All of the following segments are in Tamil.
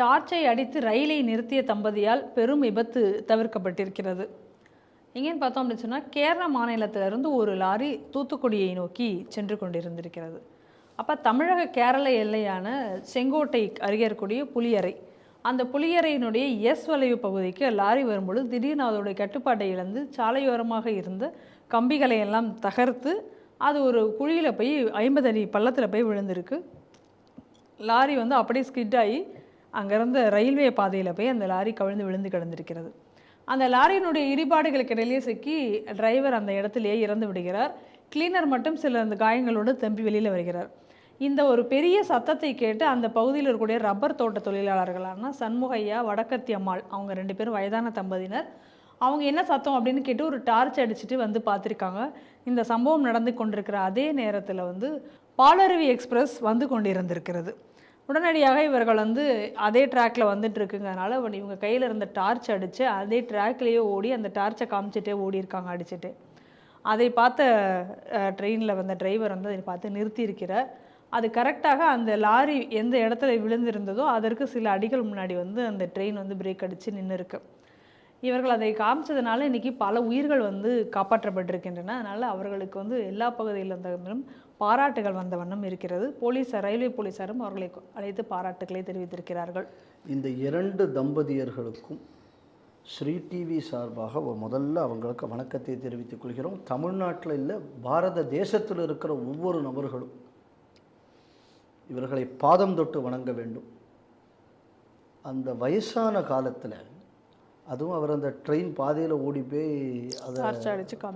டார்ச்சை அடித்து ரயிலை நிறுத்திய தம்பதியால் பெரும் விபத்து தவிர்க்கப்பட்டிருக்கிறது. எங்கேன்னு பார்த்தோம் அப்படின்னு சொன்னால் கேரள மாநிலத்திலிருந்து ஒரு லாரி தூத்துக்குடியை நோக்கி சென்று கொண்டிருந்திருக்கிறது. அப்போ தமிழக கேரள எல்லையான செங்கோட்டை அருகே இருக்கக்கூடிய புளியறை அந்த புளியறையினுடைய எஸ் வளைவு பகுதிக்கு லாரி வரும்பொழுது திடீர்னு அதோடைய கட்டுப்பாட்டை இழந்து சாலையோரமாக இருந்த கம்பிகளை எல்லாம் தகர்த்து அது ஒரு குழியில் போய் ஐம்பது அடி பள்ளத்தில் போய் விழுந்திருக்கு. லாரி வந்து அப்படியே ஸ்கிட் ஆகி அங்கேருந்த ரயில்வே பாதையில் போய் அந்த லாரி கவிழ்ந்து விழுந்து கிடந்திருக்கிறது. அந்த லாரியினுடைய இடிபாடுகளுக்கு இடையிலேயே சிக்கி டிரைவர் அந்த இடத்திலேயே இறந்து விடுகிறார். கிளீனர் மட்டும் சில அந்த காயங்களோடு தம்பி வெளியில் வருகிறார். இந்த ஒரு பெரிய சத்தத்தை கேட்டு அந்த பகுதியில் இருக்கக்கூடிய ரப்பர் தோட்ட தொழிலாளர்களான சண்முகையா வடக்கத்தி அம்மாள் அவங்க ரெண்டு பேரும் வயதான தம்பதியினர் அவங்க என்ன சத்தம் அப்படின்னு கேட்டு ஒரு டார்ச் அடிச்சுட்டு வந்து பார்த்துருக்காங்க. இந்த சம்பவம் நடந்து கொண்டிருக்கிற அதே நேரத்தில் வந்து பாலருவி எக்ஸ்பிரஸ் வந்து கொண்டிருந்திருக்கிறது. உடனடியாக இவர்கள் வந்து அதே ட்ராக்ல வந்துட்டு இருக்குங்கிறனால அவன் இவங்க கையில் இருந்த டார்ச் அடித்து அதே ட்ராக்லேயே ஓடி அந்த டார்ச்சை காமிச்சிட்டே ஓடி இருக்காங்க அடிச்சுட்டு. அதை பார்த்த ட்ரெயினில் வந்த டிரைவர் வந்து அதை பார்த்து நிறுத்தியிருக்கிறார். அது கரெக்டாக அந்த லாரி எந்த இடத்துல விழுந்திருந்ததோ அதற்கு சில அடிகள் முன்னாடி வந்து அந்த ட்ரெயின் வந்து பிரேக் அடித்து நின்று இருக்கு இவர்கள் அதை காமிச்சதுனால இன்றைக்கி பல உயிர்கள் வந்து காப்பாற்றப்பட்டிருக்கின்றன. அதனால் அவர்களுக்கு வந்து எல்லா பகுதியில் இருந்தவர்களும் பாராட்டுகள் வந்த வண்ணம் இருக்கிறது. போலீசார் ரயில்வே போலீசாரும் அவர்களை அழைத்து பாராட்டுகளை தெரிவித்திருக்கிறார்கள். இந்த இரண்டு தம்பதியர்களுக்கும் ஸ்ரீ டிவி சார்பாக முதல்ல அவங்களுக்கு வணக்கத்தை தெரிவித்துக் கொள்கிறோம். தமிழ்நாட்டில் இல்லை பாரத தேசத்தில் இருக்கிற ஒவ்வொரு நபர்களும் இவர்களை பாதம் தொட்டு வணங்க வேண்டும். அந்த வயசான காலத்தில் அதுவும் அவர் அந்த ட்ரெயின் பாதையில் ஓடி போய் அதை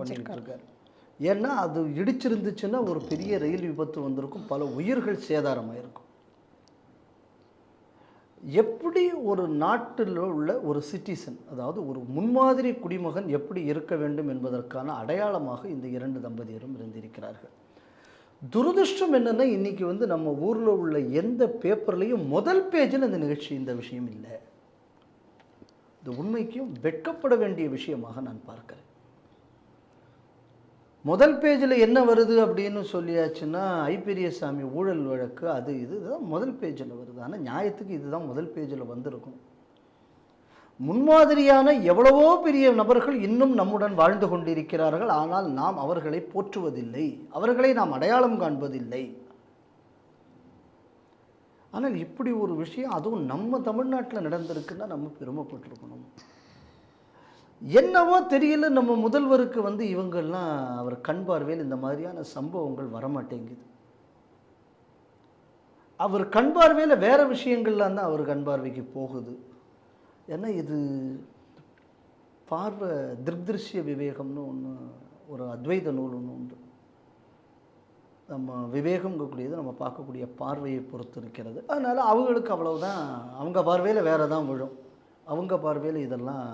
பண்ணிட்டு இருக்காரு. ஏன்னா அது இடிச்சிருந்துச்சுன்னா ஒரு பெரிய ரயில் விபத்து வந்திருக்கும். பல உயிர்கள் சேதாரமாயிருக்கும். எப்படி ஒரு நாட்டில் உள்ள ஒரு சிட்டிசன் அதாவது ஒரு முன்மாதிரி குடிமகன் எப்படி இருக்க வேண்டும் என்பதற்கான அடையாளமாக இந்த இரண்டு தம்பதியரும் இருந்திருக்கிறார்கள். துரதிருஷ்டம் என்னென்னா இன்றைக்கி வந்து நம்ம ஊரில் உள்ள எந்த பேப்பர்லேயும் முதல் பேஜில் இந்த நிகழ்ச்சி இந்த விஷயம் இல்லை. இது உண்மைக்கும் வெட்கப்பட வேண்டிய விஷயமாக நான் பார்க்கிறேன். முதல் பேஜில் என்ன வருது அப்படின்னு சொல்லியாச்சுன்னா ஐப்பெரியசாமி ஊழல் வழக்கு அது இது இதுதான் முதல் பேஜில் வருது. ஆனால் நியாயத்துக்கு இதுதான் முதல் பேஜில் வந்திருக்கும். முன்மாதிரியான எவ்வளவோ பெரிய நபர்கள் இன்னும் நம்முடன் வாழ்ந்து கொண்டிருக்கிறார்கள். ஆனால் நாம் அவர்களை போற்றுவதில்லை. அவர்களை நாம் அடையாளம் காண்பதில்லை. ஆனால் இப்படி ஒரு விஷயம் அதுவும் நம்ம தமிழ்நாட்டில் நடந்திருக்குன்னா நம்ம பெருமைப்பட்டிருக்கணும். என்னவோ தெரியல நம்ம முதல்வருக்கு வந்து இவங்கள்லாம் அவர் கண் பார்வையில் இந்த மாதிரியான சம்பவங்கள் வரமாட்டேங்குது. அவர் கண் பார்வையில் வேறு விஷயங்கள்லாம் தான் அவர் கண் பார்வைக்கு போகுது. ஏன்னா இது பார்வை திருஷ்ய விவேகம்னு ஒன்று ஒரு அத்வைத நூல் ஒன்று உண்டு. நம்ம விவேகங்கக்கூடியது நம்ம பார்க்கக்கூடிய பார்வையை பொறுத்து இருக்கிறது. அதனால் அவங்களுக்கு அவ்வளவுதான் அவங்க பார்வையில் வேறு தான் விழும். அவங்க பார்வையில் இதெல்லாம்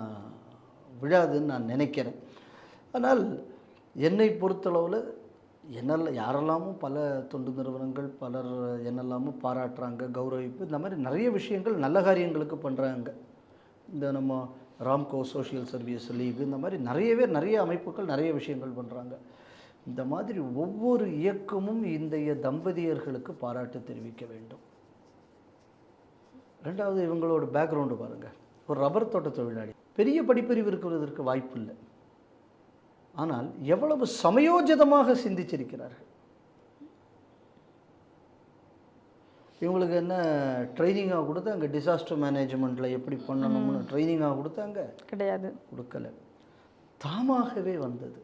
விழாதுன்னு நான் நினைக்கிறேன். ஆனால் என்னை பொறுத்தளவில் என்னெல்லாம் யாரெல்லாமும் பல தொண்டு நிறுவனங்கள் பலர் என்னெல்லாமும் பாராட்டுறாங்க கௌரவிப்பு இந்த மாதிரி நிறைய விஷயங்கள் நல்ல காரியங்களுக்கு பண்ணுறாங்க இந்த நம்ம ராம்கோ சோஷியல் சர்வீஸ் லீக் இந்த மாதிரி நிறையவே நிறைய அமைப்புகள் நிறைய விஷயங்கள் பண்ணுறாங்க இந்த மாதிரி ஒவ்வொரு இயக்கமும் இந்தைய தம்பதியர்களுக்கு பாராட்டு தெரிவிக்க வேண்டும். ரெண்டாவது இவங்களோட பேக்ரவுண்டு பாருங்கள் ஒரு ரப்பர் தோட்ட தொழிலாளி. பெரிய படிப்பறிவு இருக்கிறதற்கு வாய்ப்பு இல்லை ஆனால் எவ்வளவு சமயோஜிதமாக சிந்திச்சிருக்கிறார்கள். இவங்களுக்கு என்ன ட்ரைனிங்காக கொடுத்து அங்கே டிசாஸ்டர் மேனேஜ்மெண்ட்டில் எப்படி பண்ணணும்னு ட்ரைனிங்காக கொடுத்தாங்க கிடையாது. கொடுக்கல. தாமாகவே வந்தது.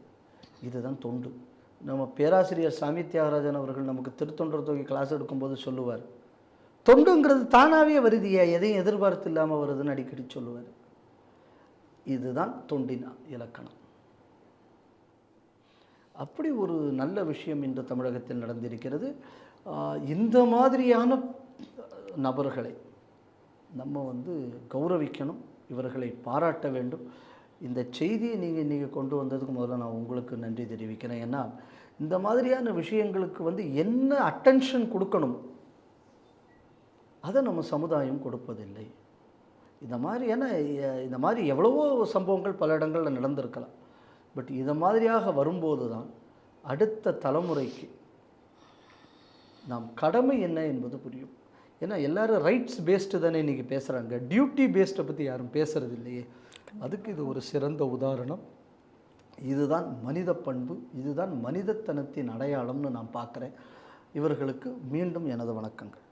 இதுதான் தொண்டு. நம்ம பேராசிரியர் சாமி தியாகராஜன் அவர்கள் நமக்கு திருத்தொண்டர் தொகை கிளாஸ் எடுக்கும்போது சொல்லுவார். தொண்டுங்கிறது தானாகவே வருதியா? எதையும் எதிர்பார்த்து இல்லாமல் வருதுன்னு அடிக்கடி சொல்லுவார். இதுதான் தொண்டின் இலக்கணம். அப்படி ஒரு நல்ல விஷயம் இன்று தமிழகத்தில் நடந்திருக்கிறது. இந்த மாதிரியான நபர்களை நம்ம வந்து கௌரவிக்கணும் இவர்களை பாராட்ட வேண்டும். இந்த செய்தியை நீங்கள் நீங்கள் கொண்டு வந்ததுக்கு முதல்ல நான் உங்களுக்கு நன்றி தெரிவிக்கிறேன். ஏன்னா இந்த மாதிரியான விஷயங்களுக்கு வந்து என்ன அட்டென்ஷன் கொடுக்கணும் அதை நம்ம சமுதாயம் கொடுப்பதில்லை. இந்த மாதிரி ஏன்னா இந்த மாதிரி எவ்வளவோ சம்பவங்கள் பல இடங்களில் நடந்திருக்கலாம். பட் இதை மாதிரியாக வரும்போது தான் அடுத்த தலைமுறைக்கு நாம் கடமை என்ன என்பது புரியும். ஏன்னா எல்லாரும் ரைட்ஸ் பேஸ்டு தானே இன்றைக்கி பேசுகிறாங்க டியூட்டி பேஸ்டை பற்றி யாரும் பேசுகிறது இல்லையே. அதுக்கு இது ஒரு சிறந்த உதாரணம். இதுதான் மனித பண்பு இதுதான் மனிதத்தனத்தின் அடையாளம்னு நான் பார்க்குறேன். இவர்களுக்கு மீண்டும் எனது வணக்கங்கள்.